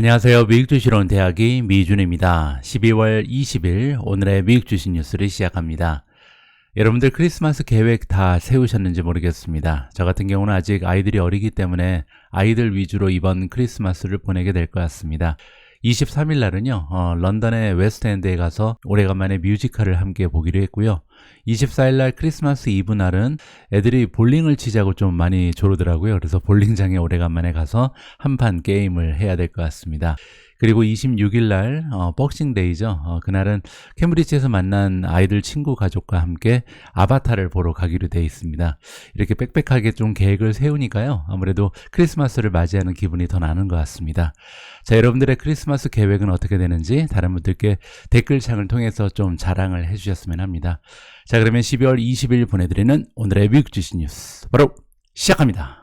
안녕하세요. 미국 주시론 대학의 미준입니다. 12월 20일 오늘의 미국 주식 뉴스를 시작합니다. 여러분들 크리스마스 계획 다 세우셨는지 모르겠습니다. 저 같은 경우는 아직 아이들이 어리기 때문에 아이들 위주로 이번 크리스마스를 보내게 될 것 같습니다. 23일 날은요, 어, 런던의 웨스트엔드에 가서 오래간만에 뮤지컬을 함께 보기로 했고요. 24일 날 크리스마스 이브 날은 애들이 볼링을 치자고 좀 많이 조르더라고요. 그래서 볼링장에 오래간만에 가서 한판 게임을 해야 될 것 같습니다. 그리고 26일 날 어, 복싱데이죠. 어, 그날은 캠브리지에서 만난 아이들 친구 가족과 함께 아바타를 보러 가기로 돼 있습니다. 이렇게 빽빽하게 좀 계획을 세우니까요. 아무래도 크리스마스를 맞이하는 기분이 더 나는 것 같습니다. 자, 여러분들의 크리스마스 계획은 어떻게 되는지 다른 분들께 댓글창을 통해서 좀 자랑을 해주셨으면 합니다. 자, 그러면 12월 20일 보내드리는 오늘의 미국 주식 뉴스 바로 시작합니다.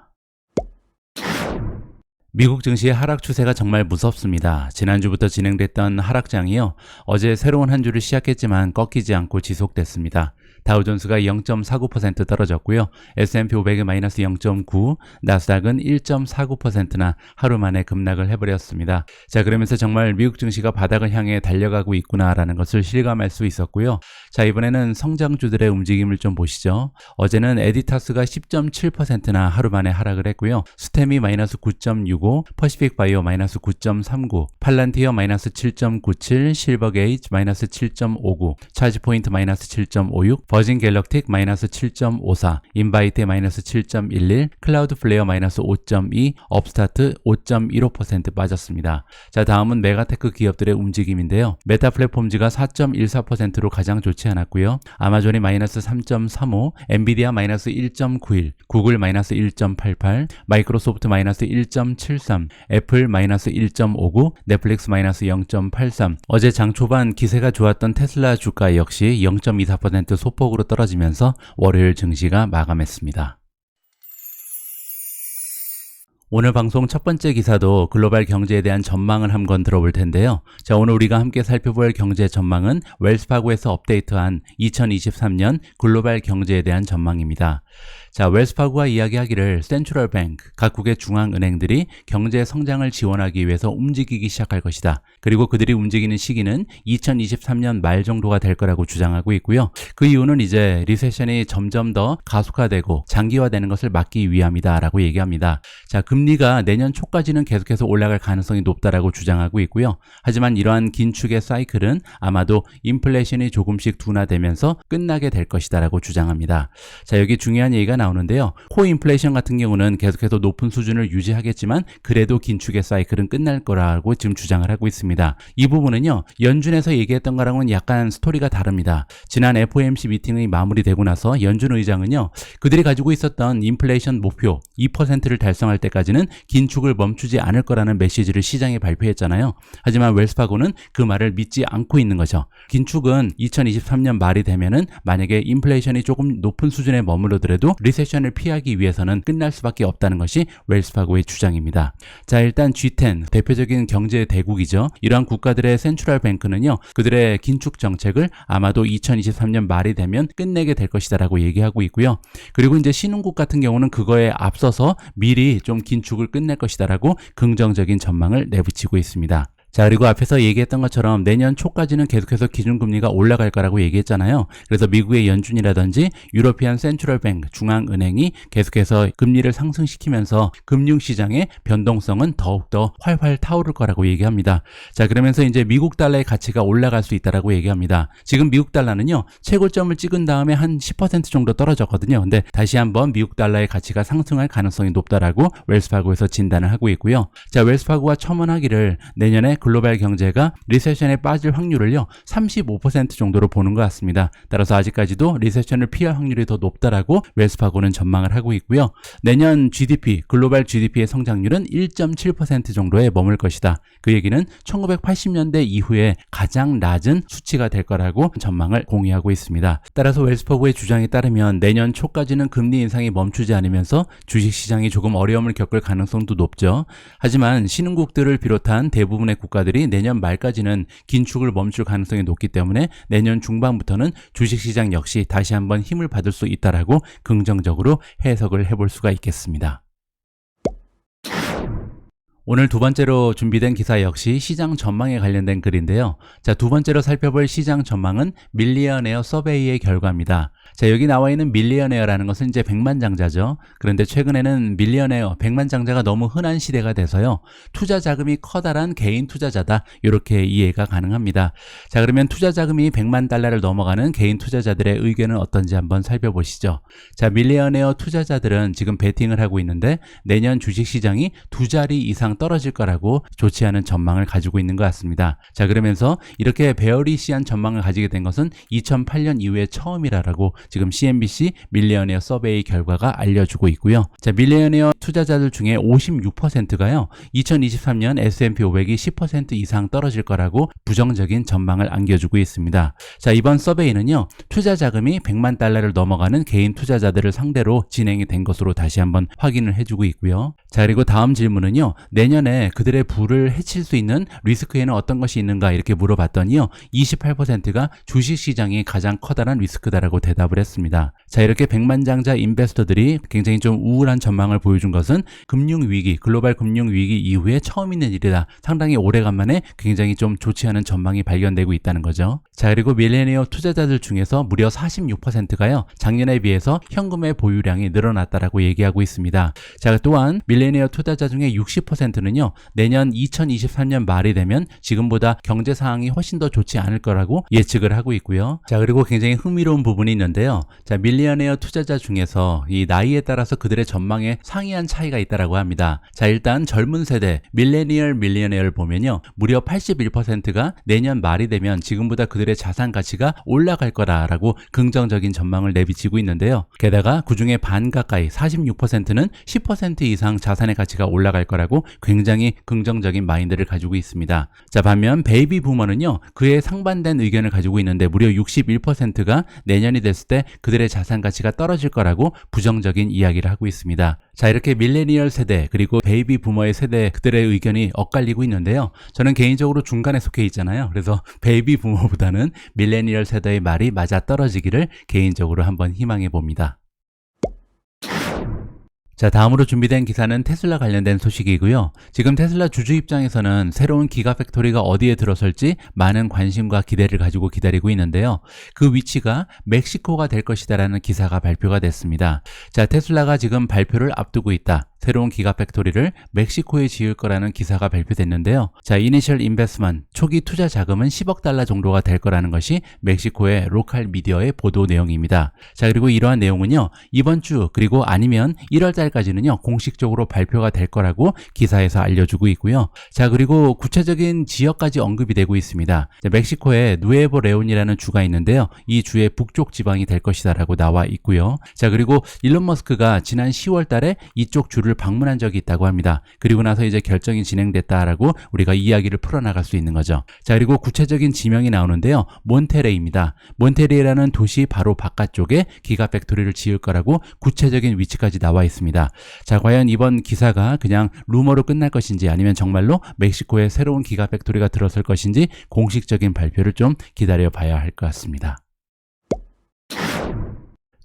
미국 증시의 하락 추세가 정말 무섭습니다. 지난주부터 진행됐던 하락장이요. 어제 새로운 한 주를 시작했지만 꺾이지 않고 지속됐습니다. 다우존스가 0.49% 떨어졌고요. S&P 500이 마이너스 0.9, 나스닥은 1.49%나 하루 만에 급락을 해버렸습니다. 자, 그러면서 정말 미국 증시가 바닥을 향해 달려가고 있구나라는 것을 실감할 수 있었고요. 자, 이번에는 성장주들의 움직임을 좀 보시죠. 어제는 에디타스가 10.7%나 하루 만에 하락을 했고요. 스템이 마이너스 9.65, 퍼시픽 바이오 마이너스 9.39, 팔란티어 마이너스 7.97, 실버게이트 마이너스 7.59, 차지포인트 마이너스 7.56, 버진 갤럭틱 마이너스 7.54, 인바이트 마이너스 7.11, 클라우드 플레이어 마이너스 5.2, 업스타트 5.15% 빠졌습니다. 자, 다음은 메가테크 기업들의 움직임인데요. 메타 플랫폼즈가 4.14%로 가장 좋지 않았고요. 아마존이 마이너스 3.35, 엔비디아 마이너스 1.91, 구글 마이너스 1.88, 마이크로소프트 마이너스 1.73, 애플 마이너스 1.59, 넷플릭스 마이너스 0.83. 어제 장 초반 기세가 좋았던 테슬라 주가 역시 0.24% 소폭 으로 떨어지면서 월요일 증시가 마감했습니다. 오늘 방송 첫 번째 기사도 글로벌 경제에 대한 전망을 한번 들어볼 텐데요. 자, 오늘 우리가 함께 살펴볼 경제 전망은 웰스파고에서 업데이트한 2023년 글로벌 경제에 대한 전망입니다. 자, 웰스파고가 이야기하기를 센트럴 뱅크, 각국의 중앙은행들이 경제 성장을 지원하기 위해서 움직이기 시작할 것이다. 그리고 그들이 움직이는 시기는 2023년 말 정도가 될 거라고 주장하고 있고요. 그 이유는 이제 리세션이 점점 더 가속화되고 장기화되는 것을 막기 위함이다라고 얘기합니다. 자, 금리가 내년 초까지는 계속해서 올라갈 가능성이 높다라고 주장하고 있고요. 하지만 이러한 긴축의 사이클은 아마도 인플레이션이 조금씩 둔화되면서 끝나게 될 것이다라고 주장합니다. 자, 여기 중요한 얘기가 나 오는데요. 코 인플레이션 같은 경우는 계속해서 높은 수준을 유지하겠지만 그래도 긴축의 사이클은 끝날 거라고 지금 주장을 하고 있습니다. 이 부분은요. 연준에서 얘기했던 거랑은 약간 스토리가 다릅니다. 지난 FOMC 미팅이 마무리되고 나서 연준 의장은요. 그들이 가지고 있었던 인플레이션 목표 2%를 달성할 때까지는 긴축을 멈추지 않을 거라는 메시지를 시장에 발표했잖아요. 하지만 웰스파고는 그 말을 믿지 않고 있는 거죠. 긴축은 2023년 말이 되면은 만약에 인플레이션이 조금 높은 수준에 머무르더라도 리 세션을 피하기 위해서는 끝날 수밖에 없다는 것이 웰스파고의 주장입니다. 자, 일단 G10 대표적인 경제 대국이죠. 이러한 국가들의 센트럴 뱅크는요. 그들의 긴축 정책을 아마도 2023년 말이 되면 끝내게 될 것이다라고 얘기하고 있고요. 그리고 이제 신흥국 같은 경우는 그거에 앞서서 미리 좀 긴축을 끝낼 것이다라고 긍정적인 전망을 내비치고 있습니다. 자, 그리고 앞에서 얘기했던 것처럼 내년 초까지는 계속해서 기준금리가 올라갈 거라고 얘기했잖아요. 그래서 미국의 연준이라든지 유로피안 센트럴 뱅크 중앙은행이 계속해서 금리를 상승시키면서 금융시장의 변동성은 더욱더 활활 타오를 거라고 얘기합니다. 자, 그러면서 이제 미국 달러의 가치가 올라갈 수 있다라고 얘기합니다. 지금 미국 달러는요, 최고점을 찍은 다음에 한 10% 정도 떨어졌거든요. 근데 다시 한번 미국 달러의 가치가 상승할 가능성이 높다라고 웰스파고에서 진단을 하고 있고요. 자, 웰스파고가 첨언하기를 내년에 글로벌 경제가 리세션에 빠질 확률을요 35% 정도로 보는 것 같습니다. 따라서 아직까지도 리세션을 피할 확률이 더 높다라고 웰스파고는 전망을 하고 있고요. 내년 GDP 글로벌 GDP의 성장률은 1.7% 정도에 머물 것이다. 그 얘기는 1980년대 이후에 가장 낮은 수치가 될 거라고 전망을 공유하고 있습니다. 따라서 웰스파고의 주장에 따르면 내년 초까지는 금리 인상이 멈추지 않으면서 주식 시장이 조금 어려움을 겪을 가능성도 높죠. 하지만 신흥국들을 비롯한 대부분의 국가 들이 내년 말까지는 긴축을 멈출 가능성이 높기 때문에 내년 중반부터는 주식시장 역시 다시 한번 힘을 받을 수 있다라고 긍정적으로 해석을 해볼 수가 있겠습니다. 오늘 두 번째로 준비된 기사 역시 시장 전망에 관련된 글인데요. 자, 두 번째로 살펴볼 시장 전망은 밀리언에어 서베이의 결과입니다. 자, 여기 나와 있는 밀리언에어라는 것은 이제 백만장자죠. 그런데 최근에는 밀리언에어, 백만장자가 너무 흔한 시대가 돼서요. 투자 자금이 커다란 개인 투자자다. 이렇게 이해가 가능합니다. 자, 그러면 투자 자금이 100만 달러를 넘어가는 개인 투자자들의 의견은 어떤지 한번 살펴보시죠. 자, 밀리언에어 투자자들은 지금 베팅을 하고 있는데 내년 주식 시장이 두 자리 이상 떨어질 거라고 좋지 않은 전망을 가지고 있는 것 같습니다. 자, 그러면서 이렇게 베어리시한 전망을 가지게 된 것은 2008년 이후에 처음이라고 지금 CNBC 밀리언에어 서베이 결과가 알려주고 있고요. 자, 밀리언에어 투자자들 중에 56%가요. 2023년 S&P 500이 10% 이상 떨어질 거라고 부정적인 전망을 안겨주고 있습니다. 자, 이번 서베이는요. 투자 자금이 100만 달러를 넘어가는 개인 투자자들을 상대로 진행이 된 것으로 다시 한번 확인을 해주고 있고요. 자, 그리고 다음 질문은요. 내년에 그들의 부를 해칠 수 있는 리스크에는 어떤 것이 있는가 이렇게 물어봤더니요. 28%가 주식 시장이 가장 커다란 리스크다라고 대답을 했습니다. 자, 이렇게 백만장자 인베스터들이 굉장히 좀 우울한 전망을 보여준 것은 금융 위기, 글로벌 금융 위기 이후에 처음 있는 일이다. 상당히 오래간만에 굉장히 좀 좋지 않은 전망이 발견되고 있다는 거죠. 자, 그리고 밀레니어 투자자들 중에서 무려 46%가요. 작년에 비해서 현금의 보유량이 늘어났다라고 얘기하고 있습니다. 자, 또한 밀레니어 투자자 중에 60%는요. 내년 2023년 말이 되면 지금보다 경제 상황이 훨씬 더 좋지 않을 거라고 예측을 하고 있고요. 자, 그리고 굉장히 흥미로운 부분이 있는데 요. 자, 밀리언웨어 투자자 중에서 이 나이에 따라서 그들의 전망에 상이한 차이가 있다라고 합니다. 자, 일단 젊은 세대 밀레니얼 밀리언웨어를 보면요. 무려 81%가 내년 말이 되면 지금보다 그들의 자산 가치가 올라갈 거다라고 긍정적인 전망을 내비치고 있는데요. 게다가 그중에 반 가까이 46%는 10% 이상 자산의 가치가 올라갈 거라고 굉장히 긍정적인 마인드를 가지고 있습니다. 자, 반면 베이비 부머는요. 그에 상반된 의견을 가지고 있는데 무려 61%가 내년이 됐을 때 그들의 자산 가치가 떨어질 거라고 부정적인 이야기를 하고 있습니다. 자, 이렇게 밀레니얼 세대 그리고 베이비 부머의 세대 그들의 의견이 엇갈리고 있는데요. 저는 개인적으로 중간에 속해 있잖아요. 그래서 베이비 부머보다는 밀레니얼 세대의 말이 맞아 떨어지기를 개인적으로 한번 희망해 봅니다. 자, 다음으로 준비된 기사는 테슬라 관련된 소식이고요. 지금 테슬라 주주 입장에서는 새로운 기가 팩토리가 어디에 들어설지 많은 관심과 기대를 가지고 기다리고 있는데요. 그 위치가 멕시코가 될 것이다라는 기사가 발표가 됐습니다. 자, 테슬라가 지금 발표를 앞두고 있다. 새로운 기가 팩토리를 멕시코에 지을 거라는 기사가 발표됐는데요. 자, 이니셜 인베스먼 초기 투자 자금은 10억 달러 정도가 될 거라는 것이 멕시코의 로컬 미디어의 보도 내용입니다. 자, 그리고 이러한 내용은요. 이번 주 그리고 아니면 1월 달까지는요. 공식적으로 발표가 될 거라고 기사에서 알려주고 있고요. 자, 그리고 구체적인 지역까지 언급이 되고 있습니다. 자, 멕시코에 누에보 레온이라는 주가 있는데요. 이 주의 북쪽 지방이 될 것이다라고 나와 있고요. 자, 그리고 일론 머스크가 지난 10월 달에 이쪽 주를 방문한 적이 있다고 합니다. 그리고 나서 이제 결정이 진행됐다라고 우리가 이야기를 풀어나갈 수 있는 거죠. 자, 그리고 구체적인 지명이 나오는데요. 몬테레입니다. 몬테레라는 도시 바로 바깥쪽에 기가 팩토리를 지을 거라고 구체적인 위치까지 나와 있습니다. 자, 과연 이번 기사가 그냥 루머로 끝날 것인지 아니면 정말로 멕시코에 새로운 기가 팩토리가 들어설 것인지 공식적인 발표를 좀 기다려 봐야 할 것 같습니다.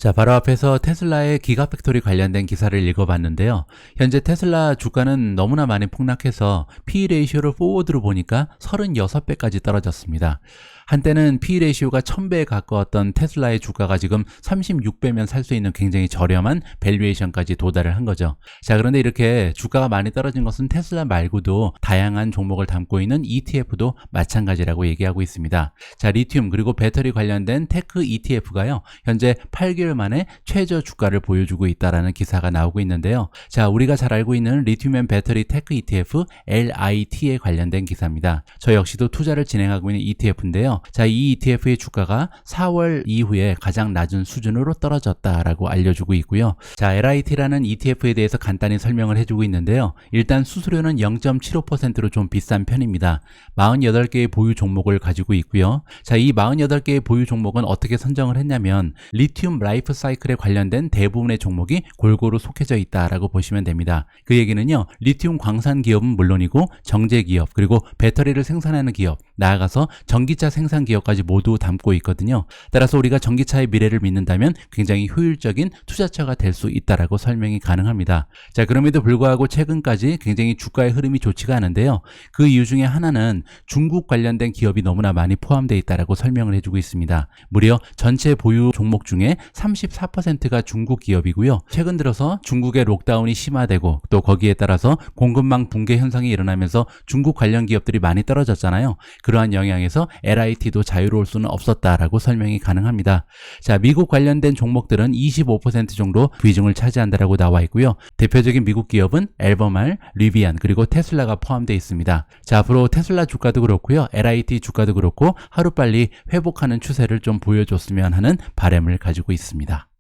자, 바로 앞에서 테슬라의 기가팩토리 관련된 기사를 읽어봤는데요. 현재 테슬라 주가는 너무나 많이 폭락해서 P 레이쇼를 포워드로 보니까 36배까지 떨어졌습니다. 한때는 P 레이쇼가 1000배에 가까웠던 테슬라의 주가가 지금 36배면 살 수 있는 굉장히 저렴한 밸류에이션까지 도달을 한 거죠. 자, 그런데 이렇게 주가가 많이 떨어진 것은 테슬라 말고도 다양한 종목을 담고 있는 ETF도 마찬가지라고 얘기하고 있습니다. 자, 리튬 그리고 배터리 관련된 테크 ETF가요. 현재 8개월 만에 최저 주가를 보여주고 있다라는 기사가 나오고 있는데요. 자, 우리가 잘 알고 있는 리튬 앤 배터리 테크 ETF LIT에 관련된 기사입니다. 저 역시도 투자를 진행하고 있는 ETF인데요. 자, 이 ETF의 주가가 4월 이후에 가장 낮은 수준으로 떨어졌다라고 알려주고 있고요. 자, LIT라는 ETF에 대해서 간단히 설명을 해주고 있는데요. 일단 수수료는 0.75%로 좀 비싼 편입니다. 48개의 보유 종목을 가지고 있고요. 자, 이 48개의 보유 종목은 어떻게 선정을 했냐면 리튬 라이프 사이클에 관련된 대부분의 종목이 골고루 속해져 있다라고 보시면 됩니다. 그 얘기는요. 리튬 광산 기업은 물론이고 정제 기업 그리고 배터리를 생산하는 기업 나아가서 전기차 생산 생산 기업까지 모두 담고 있거든요. 따라서 우리가 전기차의 미래를 믿는다면 굉장히 효율적인 투자처가 될 수 있다라고 설명이 가능합니다. 자, 그럼에도 불구하고 최근까지 굉장히 주가의 흐름이 좋지가 않은데요. 그 이유 중에 하나는 중국 관련된 기업이 너무나 많이 포함되어 있다라고 설명을 해주고 있습니다. 무려 전체 보유 종목 중에 34%가 중국 기업이고요. 최근 들어서 중국의 록다운이 심화되고 또 거기에 따라서 공급망 붕괴 현상이 일어나면서 중국 관련 기업들이 많이 떨어졌잖아요. 그러한 영향에서 LIT도 자유로울 수는 없었다라고 설명이 가능합니다. 자, 미국 관련된 종목들은 25% 정도 비중을 차지한다라고 나와 있고요. 대표적인 미국 기업은 앨범알, 리비안 그리고 테슬라가 포함되어 있습니다. 자, 앞으로 테슬라 주가도 그렇고요. LIT 주가도 그렇고 하루빨리 회복하는 추세를 좀 보여줬으면 하는 바람을 가지고 있습니다.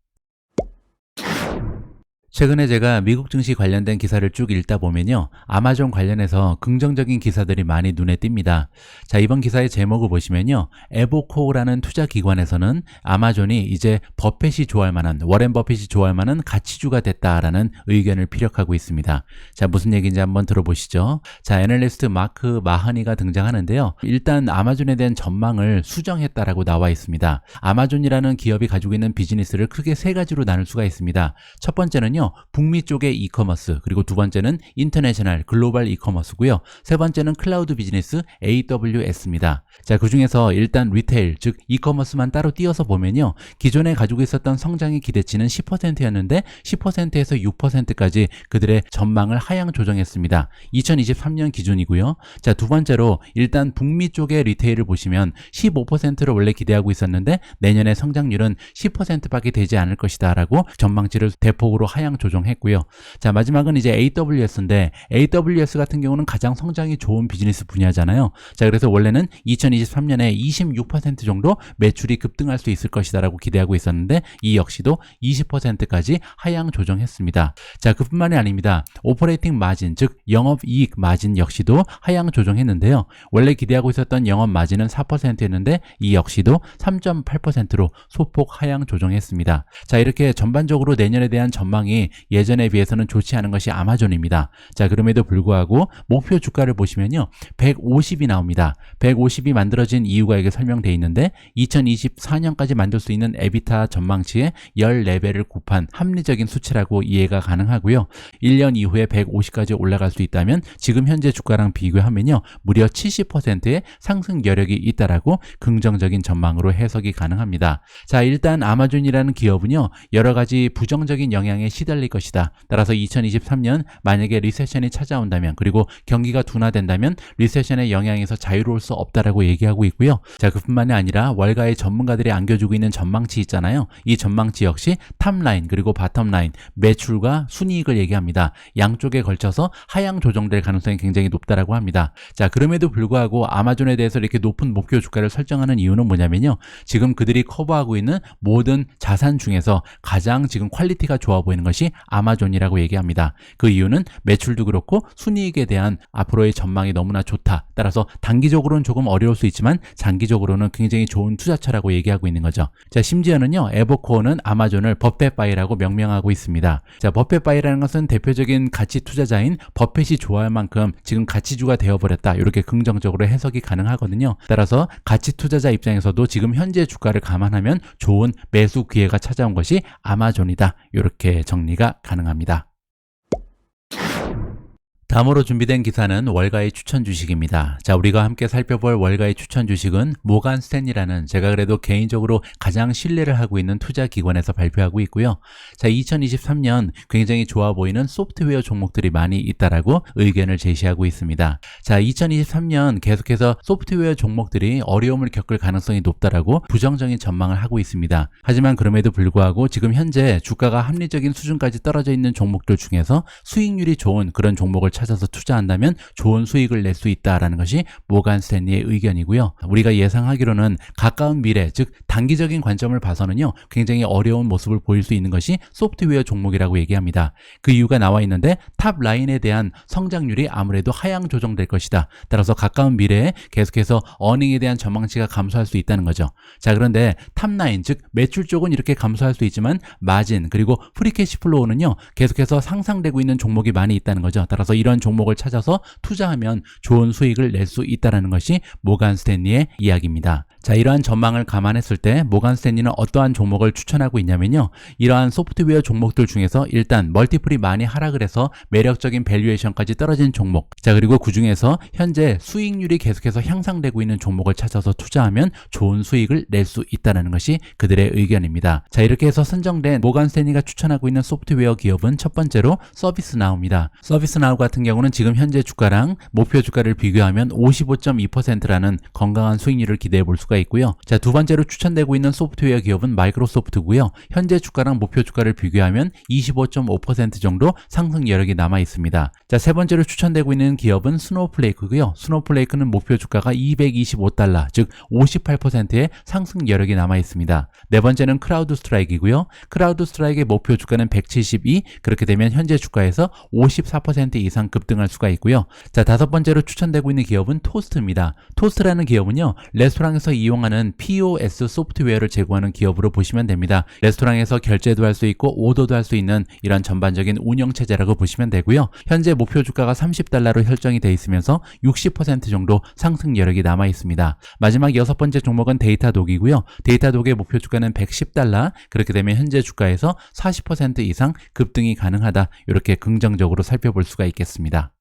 최근에 제가 미국 증시 관련된 기사를 쭉 읽다 보면요. 아마존 관련해서 긍정적인 기사들이 많이 눈에 띕니다. 자, 이번 기사의 제목을 보시면요. 에보코라는 투자 기관에서는 아마존이 이제 버핏이 좋아할 만한, 워렌 버핏이 좋아할 만한 가치주가 됐다라는 의견을 피력하고 있습니다. 자, 무슨 얘기인지 한번 들어보시죠. 자, 애널리스트 마크 마하니가 등장하는데요. 일단 아마존에 대한 전망을 수정했다라고 나와 있습니다. 아마존이라는 기업이 가지고 있는 비즈니스를 크게 세 가지로 나눌 수가 있습니다. 첫 번째는요. 북미 쪽의 이커머스, 그리고 두 번째는 인터내셔널 글로벌 이커머스고요. 세 번째는 클라우드 비즈니스 AWS입니다. 자, 그 중에서 일단 리테일, 즉 이커머스만 따로 띄어서 보면요. 기존에 가지고 있었던 성장의 기대치는 10%였는데 10%에서 6%까지 그들의 전망을 하향 조정했습니다. 2023년 기준이고요. 자, 두 번째로 일단 북미 쪽의 리테일을 보시면 15%를 원래 기대하고 있었는데 내년의 성장률은 10%밖에 되지 않을 것이다라고 전망치를 대폭으로 하향 조정했고요. 자, 마지막은 이제 AWS인데 AWS 같은 경우는 가장 성장이 좋은 비즈니스 분야잖아요. 자, 그래서 원래는 2023년에 26% 정도 매출이 급등할 수 있을 것이다라고 기대하고 있었는데 이 역시도 20%까지 하향 조정했습니다. 자, 그뿐만이 아닙니다. 오퍼레이팅 마진, 즉 영업 이익 마진 역시도 하향 조정했는데요. 원래 기대하고 있었던 영업 마진은 4%였는데 이 역시도 3.8%로 소폭 하향 조정했습니다. 자, 이렇게 전반적으로 내년에 대한 전망이 예전에 비해서는 좋지 않은 것이 아마존입니다. 자, 그럼에도 불구하고 목표 주가를 보시면요. 150이 나옵니다. 150이 만들어진 이유가 여기 설명되어 있는데 2024년까지 만들 수 있는 에비타 전망치의 14배를 곱한 합리적인 수치라고 이해가 가능하고요. 1년 이후에 150까지 올라갈 수 있다면 지금 현재 주가랑 비교하면요. 무려 70%의 상승 여력이 있다라고 긍정적인 전망으로 해석이 가능합니다. 자, 일단 아마존이라는 기업은요. 여러 가지 부정적인 영향에 시 달릴 것이다. 따라서 2023년 만약에 리세션이 찾아온다면 그리고 경기가 둔화된다면 리세션의 영향에서 자유로울 수 없다라고 얘기하고 있고요. 자, 그뿐만이 아니라 월가의 전문가들이 안겨주고 있는 전망치 있잖아요. 이 전망치 역시 탑라인 그리고 바텀라인 매출과 순이익을 얘기합니다. 양쪽에 걸쳐서 하향 조정될 가능성이 굉장히 높다라고 합니다. 자, 그럼에도 불구하고 아마존에 대해서 이렇게 높은 목표 주가를 설정하는 이유는 뭐냐면요. 지금 그들이 커버하고 있는 모든 자산 중에서 가장 지금 퀄리티가 좋아 보이는 것이 아마존이라고 얘기합니다. 그 이유는 매출도 그렇고 순이익에 대한 앞으로의 전망이 너무나 좋다. 따라서 단기적으로는 조금 어려울 수 있지만 장기적으로는 굉장히 좋은 투자처라고 얘기하고 있는 거죠. 자, 심지어는요. 에버코어는 아마존을 버펫바이라고 명명하고 있습니다. 자, 버펫바이라는 것은 대표적인 가치 투자자인 버펫이 좋아할 만큼 지금 가치주가 되어버렸다. 이렇게 긍정적으로 해석이 가능하거든요. 따라서 가치 투자자 입장에서도 지금 현재 주가를 감안하면 좋은 매수 기회가 찾아온 것이 아마존이다. 이렇게 정리 가 가능합니다. 다음으로 준비된 기사는 월가의 추천 주식입니다. 자, 우리가 함께 살펴볼 월가의 추천 주식은 모간 스탠이라는 제가 그래도 개인적으로 가장 신뢰를 하고 있는 투자 기관에서 발표하고 있고요. 자, 2023년 굉장히 좋아 보이는 소프트웨어 종목들이 많이 있다라고 의견을 제시하고 있습니다. 자, 2023년 계속해서 소프트웨어 종목들이 어려움을 겪을 가능성이 높다라고 부정적인 전망을 하고 있습니다. 하지만 그럼에도 불구하고 지금 현재 주가가 합리적인 수준까지 떨어져 있는 종목들 중에서 수익률이 좋은 그런 종목을 찾 아서 투자한다면 좋은 수익을 낼 수 있다라는 것이 모간 스탠리의 의견이고요. 우리가 예상하기로는 가까운 미래, 즉 단기적인 관점을 봐서는요. 굉장히 어려운 모습을 보일 수 있는 것이 소프트웨어 종목이라고 얘기합니다. 그 이유가 나와 있는데 탑 라인에 대한 성장률이 아무래도 하향 조정될 것이다. 따라서 가까운 미래에 계속해서 어닝에 대한 전망치가 감소할 수 있다는 거죠. 자, 그런데 탑 라인, 즉 매출 쪽은 이렇게 감소할 수 있지만 마진 그리고 프리캐시 플로우는요. 계속해서 상상되고 있는 종목이 많이 있다는 거죠. 따라서 이런 이런 종목을 찾아서 투자하면 좋은 수익을 낼 수 있다라는 것이 모간 스탠리의 이야기입니다. 자, 이러한 전망을 감안했을 때 모간 스탠리는 어떠한 종목을 추천하고 있냐면요. 이러한 소프트웨어 종목들 중에서 일단 멀티플이 많이 하락을 해서 매력적인 밸류에이션까지 떨어진 종목. 자, 그리고 그 중에서 현재 수익률이 계속해서 향상되고 있는 종목을 찾아서 투자하면 좋은 수익을 낼 수 있다는 것이 그들의 의견입니다. 자, 이렇게 해서 선정된 모간 스탠리가 추천하고 있는 소프트웨어 기업은 첫 번째로 서비스 나우입니다. 서비스 나우 같은 경우는 지금 현재 주가랑 목표 주가를 비교하면 55.2%라는 건강한 수익률을 기대해 볼 수가 있고요. 자, 두 번째로 추천되고 있는 소프트웨어 기업은 마이크로소프트고요. 현재 주가랑 목표 주가를 비교하면 25.5% 정도 상승 여력이 남아 있습니다. 자, 세 번째로 추천되고 있는 기업은 스노우플레이크고요. 스노우플레이크는 목표 주가가 225달러, 즉 58%의 상승 여력이 남아 있습니다. 네 번째는 크라우드 스트라이크이고요. 크라우드 스트라이크의 목표 주가는 172, 그렇게 되면 현재 주가에서 54% 이상 급등할 수가 있고요. 자, 다섯 번째로 추천되고 있는 기업은 토스트입니다. 토스트라는 기업은요, 레스토랑에서 이용하는 POS 소프트웨어를 제공하는 기업으로 보시면 됩니다. 레스토랑에서 결제도 할 수 있고 오더도 할 수 있는 이런 전반적인 운영 체제라고 보시면 되고요. 현재 목표 주가가 30달러로 설정이 돼 있으면서 60% 정도 상승 여력이 남아 있습니다. 마지막 여섯 번째 종목은 데이터독이고요. 데이터독의 목표 주가는 110달러. 그렇게 되면 현재 주가에서 40% 이상 급등이 가능하다. 이렇게 긍정적으로 살펴볼 수가 있겠습니다. 같습니다.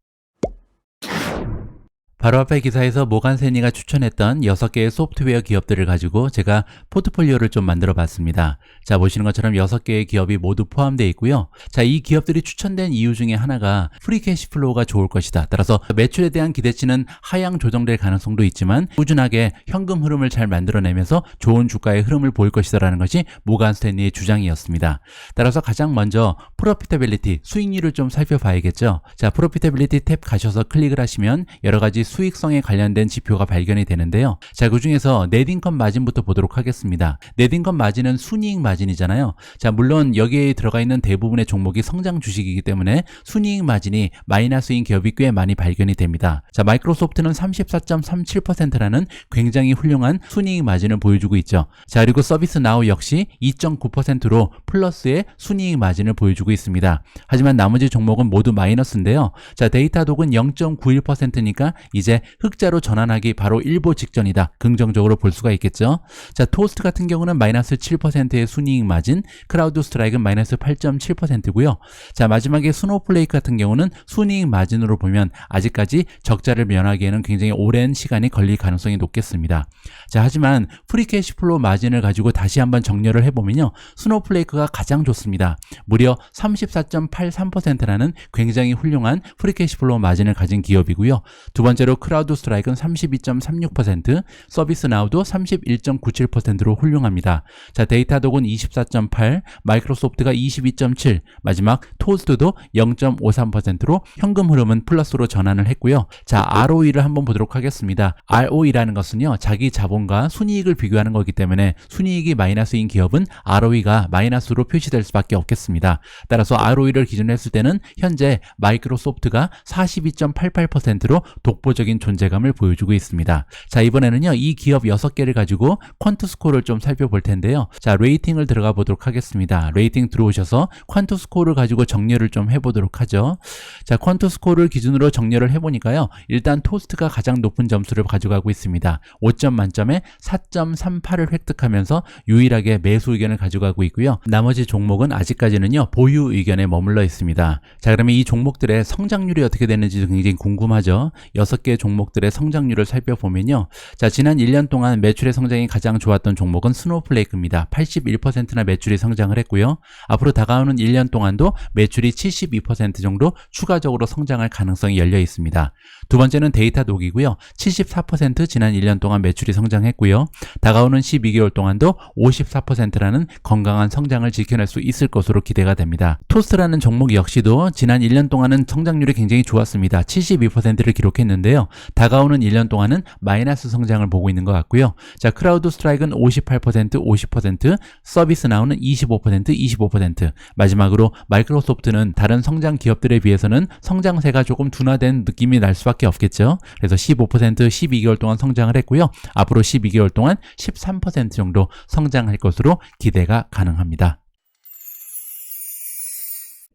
바로 앞에 기사에서 모간 세니가 추천했던 6개의 소프트웨어 기업들을 가지고 제가 포트폴리오를 좀 만들어 봤습니다. 자, 보시는 것처럼 6개의 기업이 모두 포함되어 있고요. 자, 이 기업들이 추천된 이유 중에 하나가 프리 캐시 플로우가 좋을 것이다. 따라서 매출에 대한 기대치는 하향 조정될 가능성도 있지만 꾸준하게 현금 흐름을 잘 만들어내면서 좋은 주가의 흐름을 보일 것이다라는 것이 모간 스탠리의 주장이었습니다. 따라서 가장 먼저 프로피터빌리티, 수익률을 좀 살펴봐야겠죠. 자, 프로피터빌리티 탭 가셔서 클릭을 하시면 여러 가지 수익성에 관련된 지표가 발견이 되는데요. 자, 그 중에서 넷인컴 마진부터 보도록 하겠습니다. 넷인컴 마진은 순이익 마진이잖아요. 자, 물론 여기에 들어가 있는 대부분의 종목이 성장 주식이기 때문에 순이익 마진이 마이너스인 기업이 꽤 많이 발견이 됩니다. 자, 마이크로소프트는 34.37%라는 굉장히 훌륭한 순이익 마진을 보여주고 있죠. 자, 그리고 서비스 나우 역시 2.9%로 플러스의 순이익 마진을 보여주고 있습니다. 하지만 나머지 종목은 모두 마이너스인데요. 자, 데이터독은 0.91%니까 이제 흑자로 전환하기 바로 일보 직전이다. 긍정적으로 볼 수가 있겠죠. 자, 토스트 같은 경우는 마이너스 7%의 순이익 마진, 크라우드 스트라이크는 마이너스 8.7%고요. 자, 마지막에 스노우플레이크 같은 경우는 순이익 마진으로 보면 아직까지 적자를 면하기에는 굉장히 오랜 시간이 걸릴 가능성이 높겠습니다. 자, 하지만 프리캐시플로 마진을 가지고 다시 한번 정렬을 해보면요. 스노우플레이크가 가장 좋습니다. 무려 34.83%라는 굉장히 훌륭한 프리캐시플로 마진을 가진 기업이고요. 두 번째로 크라우드 스트라이크는 32.36%, 서비스 나우도 31.97%로 훌륭합니다. 자, 데이터독은 24.8, 마이크로소프트가 22.7, 마지막 토스트도 0.53%로 현금 흐름은 플러스로 전환을 했고요. 자, ROE를 한번 보도록 하겠습니다. ROE라는 것은요, 자기 자본과 순이익을 비교하는 거기 때문에 순이익이 마이너스인 기업은 ROE가 마이너스로 표시될 수밖에 없겠습니다. 따라서 ROE를 기준으로 했을 때는 현재 마이크로소프트가 42.88%로 독보적 인 존재감을 보여주고 있습니다. 자, 이번에는요, 이 기업 6개를 가지고 퀀트 스코어를 좀 살펴볼 텐데요. 자, 레이팅을 들어가 보도록 하겠습니다. 레이팅 들어오셔서 퀀트 스코어를 가지고 정렬을 좀 해보도록 하죠. 자, 퀀트 스코어를 기준으로 정렬을 해보니까요. 일단 토스트가 가장 높은 점수를 가져가고 있습니다. 5점 만점에 4.38을 획득하면서 유일하게 매수 의견을 가져가고 있고요. 나머지 종목은 아직까지는요, 보유 의견에 머물러 있습니다. 자, 그러면 이 종목들의 성장률이 어떻게 되는지 굉장히 궁금하죠. 6개 종목들의 성장률을 살펴보면요. 자, 지난 1년 동안 매출의 성장이 가장 좋았던 종목은 스노우플레이크입니다. 81%나 매출이 성장을 했고요. 앞으로 다가오는 1년 동안도 매출이 72% 정도 추가적으로 성장할 가능성이 열려 있습니다. 두 번째는 데이터 독이고요. 74% 지난 1년 동안 매출이 성장했고요. 다가오는 12개월 동안도 54%라는 건강한 성장을 지켜낼 수 있을 것으로 기대가 됩니다. 토스트라는 종목 역시도 지난 1년 동안은 성장률이 굉장히 좋았습니다. 72%를 기록했는데요. 다가오는 1년 동안은 마이너스 성장을 보고 있는 것 같고요. 자, 크라우드 스트라이크는 58%, 50%, 서비스 나우는 25%, 25%. 마지막으로 마이크로소프트는 다른 성장 기업들에 비해서는 성장세가 조금 둔화된 느낌이 날 수밖에 없겠죠. 그래서 15% 12개월 동안 성장을 했고요. 앞으로 12개월 동안 13% 정도 성장할 것으로 기대가 가능합니다.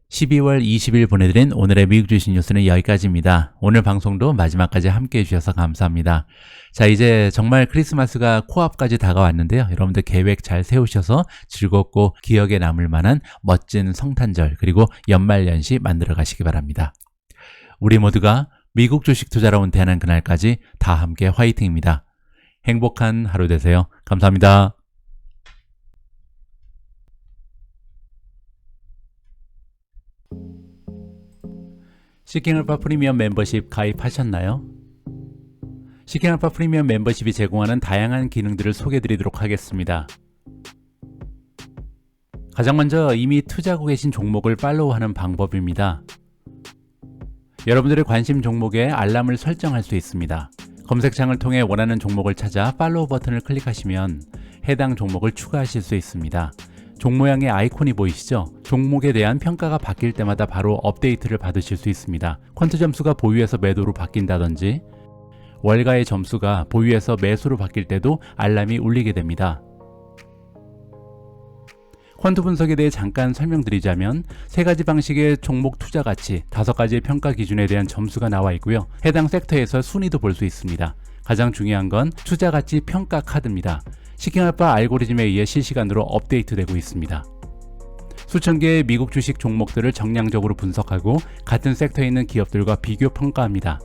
12월 20일 보내드린 오늘의 미국 주식 뉴스는 여기까지입니다. 오늘 방송도 마지막까지 함께 해 주셔서 감사합니다. 자, 이제 정말 크리스마스가 코앞까지 다가왔는데요. 여러분들 계획 잘 세우셔서 즐겁고 기억에 남을 만한 멋진 성탄절 그리고 연말연시 만들어 가시기 바랍니다. 우리 모두가 미국 주식 투자로 은퇴하는 그날까지 다 함께 화이팅입니다. 행복한 하루 되세요. 감사합니다. 시킹알파 프리미엄 멤버십 가입하셨나요? 시킹알파 프리미엄 멤버십이 제공하는 다양한 기능들을 소개드리도록 하겠습니다. 가장 먼저 이미 투자하고 계신 종목을 팔로우하는 방법입니다. 여러분들의 관심 종목에 알람을 설정할 수 있습니다. 검색창을 통해 원하는 종목을 찾아 팔로우 버튼을 클릭하시면 해당 종목을 추가하실 수 있습니다. 종 모양의 아이콘이 보이시죠? 종목에 대한 평가가 바뀔 때마다 바로 업데이트를 받으실 수 있습니다. 퀀트 점수가 보유에서 매도로 바뀐다든지 월가의 점수가 보유에서 매수로 바뀔 때도 알람이 울리게 됩니다. 퀀트 분석에 대해 잠깐 설명드리자면 세 가지 방식의 종목 투자 가치, 다섯 가지의 평가 기준에 대한 점수가 나와 있고요. 해당 섹터에서 순위도 볼 수 있습니다. 가장 중요한 건 투자 가치 평가 카드입니다. 시킹알파 알고리즘에 의해 실시간으로 업데이트되고 있습니다. 수천 개의 미국 주식 종목들을 정량적으로 분석하고 같은 섹터에 있는 기업들과 비교 평가합니다.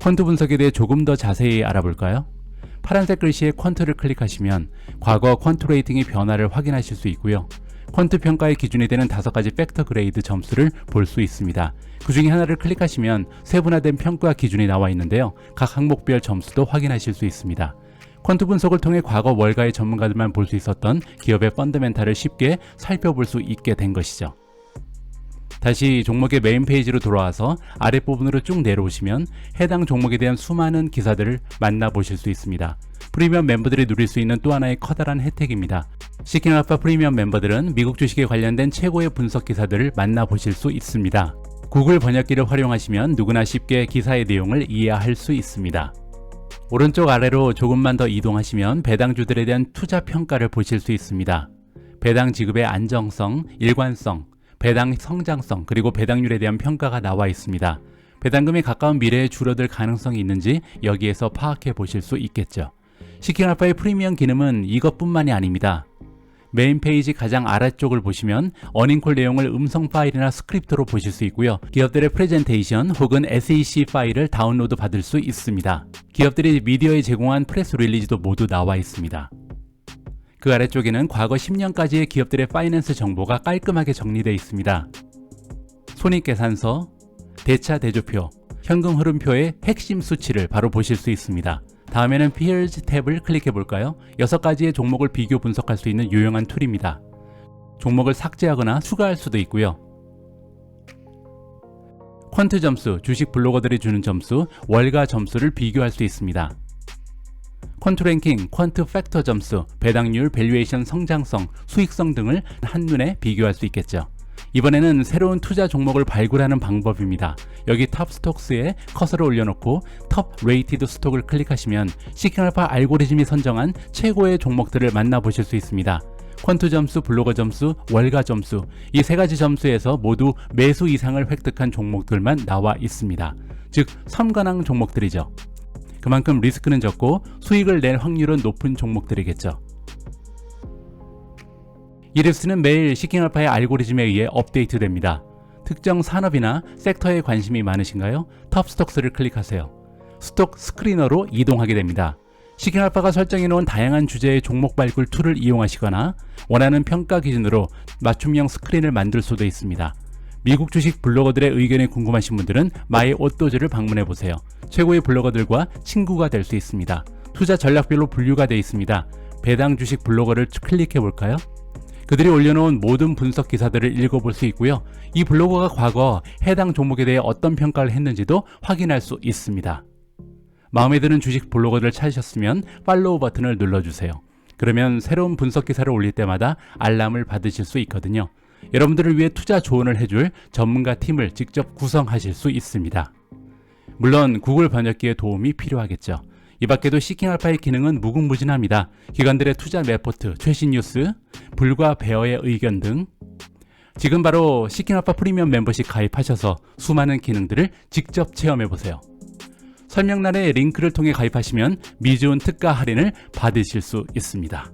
퀀트 분석에 대해 조금 더 자세히 알아볼까요? 파란색 글씨의 퀀트를 클릭하시면 과거 퀀트 레이팅의 변화를 확인하실 수 있고요. 퀀트 평가의 기준이 되는 다섯 가지 팩터 그레이드 점수를 볼 수 있습니다. 그 중에 하나를 클릭하시면 세분화된 평가 기준이 나와 있는데요. 각 항목별 점수도 확인하실 수 있습니다. 퀀트 분석을 통해 과거 월가의 전문가들만 볼 수 있었던 기업의 펀더멘탈을 쉽게 살펴볼 수 있게 된 것이죠. 다시 종목의 메인 페이지로 돌아와서 아랫부분으로 쭉 내려오시면 해당 종목에 대한 수많은 기사들을 만나보실 수 있습니다. 프리미엄 멤버들이 누릴 수 있는 또 하나의 커다란 혜택입니다. 시킹알파 프리미엄 멤버들은 미국 주식에 관련된 최고의 분석 기사들을 만나보실 수 있습니다. 구글 번역기를 활용하시면 누구나 쉽게 기사의 내용을 이해할 수 있습니다. 오른쪽 아래로 조금만 더 이동하시면 배당주들에 대한 투자 평가를 보실 수 있습니다. 배당 지급의 안정성, 일관성, 배당 성장성, 그리고 배당률에 대한 평가가 나와 있습니다. 배당금이 가까운 미래에 줄어들 가능성이 있는지 여기에서 파악해 보실 수 있겠죠. 시킹알파의 프리미엄 기능은 이것뿐만이 아닙니다. 메인 페이지 가장 아래쪽을 보시면 어닝콜 내용을 음성 파일이나 스크립트로 보실 수 있고요. 기업들의 프레젠테이션 혹은 SEC 파일을 다운로드 받을 수 있습니다. 기업들이 미디어에 제공한 프레스 릴리즈도 모두 나와 있습니다. 그 아래쪽에는 과거 10년까지의 기업들의 파이낸스 정보가 깔끔하게 정리되어 있습니다. 손익계산서, 대차 대조표, 현금 흐름표의 핵심 수치를 바로 보실 수 있습니다. 다음에는 Peers 탭을 클릭해 볼까요? 6가지의 종목을 비교 분석할 수 있는 유용한 툴입니다. 종목을 삭제하거나 추가할 수도 있고요. 퀀트 점수, 주식 블로거들이 주는 점수, 월가 점수를 비교할 수 있습니다. 퀀트 랭킹, 퀀트 팩터 점수, 배당률, 밸류에이션 성장성, 수익성 등을 한눈에 비교할 수 있겠죠. 이번에는 새로운 투자 종목을 발굴하는 방법입니다. 여기 탑 스톡스에 커서를 올려놓고 톱 레이티드 스톡을 클릭하시면 시킹알파 알고리즘이 선정한 최고의 종목들을 만나보실 수 있습니다. 퀀트 점수, 블로거 점수, 월가 점수 이 세 가지 점수에서 모두 매수 이상을 획득한 종목들만 나와 있습니다. 즉 삼관왕 종목들이죠. 그만큼 리스크는 적고 수익을 낼 확률은 높은 종목들이겠죠. 이랩스는 매일 시킹알파의 알고리즘에 의해 업데이트됩니다. 특정 산업이나 섹터에 관심이 많으신가요? 톱스톡스를 클릭하세요. 스톡 스크리너로 이동하게 됩니다. 시킹알파가 설정해 놓은 다양한 주제의 종목 발굴 툴을 이용하시거나 원하는 평가 기준으로 맞춤형 스크린을 만들 수도 있습니다. 미국 주식 블로거들의 의견이 궁금하신 분들은 마이 오또즈를 방문해 보세요. 최고의 블로거들과 친구가 될 수 있습니다. 투자 전략별로 분류가 되어 있습니다. 배당 주식 블로거를 클릭해 볼까요? 그들이 올려놓은 모든 분석 기사들을 읽어볼 수 있고요. 이 블로거가 과거 해당 종목에 대해 어떤 평가를 했는지도 확인할 수 있습니다. 마음에 드는 주식 블로거를 찾으셨으면 팔로우 버튼을 눌러주세요. 그러면 새로운 분석 기사를 올릴 때마다 알람을 받으실 수 있거든요. 여러분들을 위해 투자 조언을 해줄 전문가 팀을 직접 구성하실 수 있습니다. 물론 구글 번역기의 도움이 필요하겠죠. 이 밖에도 시킹 알파의 기능은 무궁무진합니다. 기관들의 투자 레포트, 최신 뉴스, 불과 베어의 의견 등 지금 바로 시킹아빠 프리미엄 멤버십 가입하셔서 수많은 기능들을 직접 체험해 보세요. 설명란의 링크를 통해 가입하시면 미주은 특가 할인을 받으실 수 있습니다.